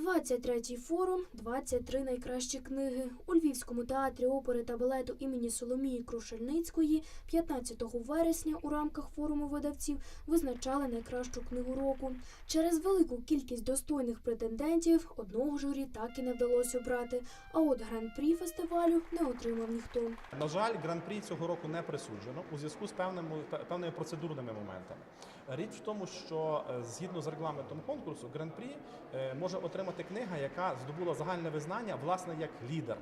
23-й форум, 23 найкращі книги. У Львівському театрі опери та балету імені Соломії Крушельницької 15 вересня у рамках форуму видавців визначали найкращу книгу року. Через велику кількість достойних претендентів одного журі так і не вдалося обрати. А от гран-прі фестивалю не отримав ніхто. На жаль, гран-прі цього року не присуджено у зв'язку з певними певними процедурними моментами. Річ в тому, що е, згідно з регламентом конкурсу, гран-прі е, може отримати книга, яка здобула загальне визнання, власне, як лідер.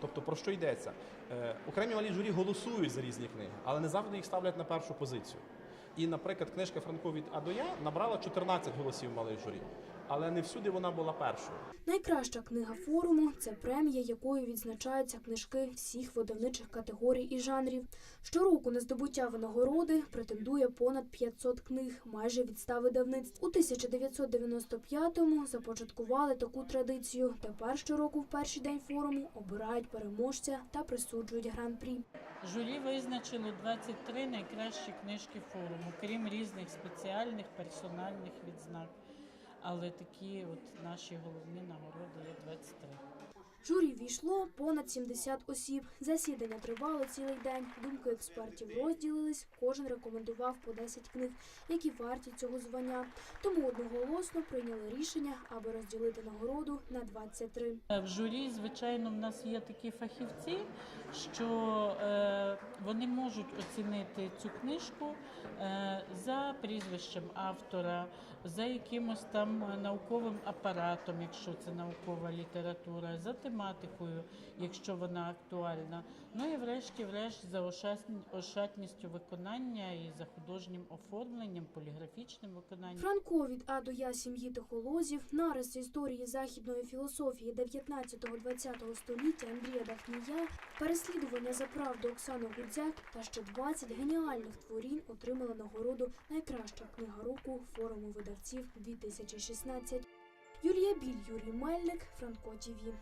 Тобто про що йдеться? Е, Окремі малі журі голосують за різні книги, але не завжди їх ставлять на першу позицію. І, наприклад, книжка Франко від А до Я набрала 14 голосів малих журі, але не всюди вона була першою. Найкраща книга форуму це премія, якою відзначаються книжки всіх видавничих категорій і жанрів. Щороку на здобуття винагороди претендує понад 500 книг, майже від 100 видавництв. У 1995-му започаткували таку традицію. Тепер щороку в перший день форуму обирають переможця та присуджують гран-прі. Журі визначило 23 найкращі книжки форуму, крім різних спеціальних персональних відзнак. Але такі от наші головні нагороди є 23. Журі війшло понад 70 осіб. Засідання тривало цілий день. Думки експертів розділились. Кожен рекомендував по 10 книг, які варті цього звання. Тому одноголосно прийняли рішення, аби розділити нагороду на 23. Е, В журі, звичайно, в нас є такі фахівці, що е, вони можуть оцінити цю книжку е, за прізвищем автора, за якимось там науковим апаратом, якщо це наукова література, за тематикою, якщо вона актуальна. Ну і врешті-врешт за ошатн- ошатністю виконання і за художнім оформленням, поліграфічним виконанням. Франко від А до Я сім'ї тихолозів, нарис історії західної філософії 19-20 століття Андрія Дахнія, переслідування за правду Оксани Гудзяк та ще 20 геніальних творінь отримали нагороду Найкраща книга року форуму видавців 2016. Юлія Біль, Юрій Мельник, Франко ТІВІ.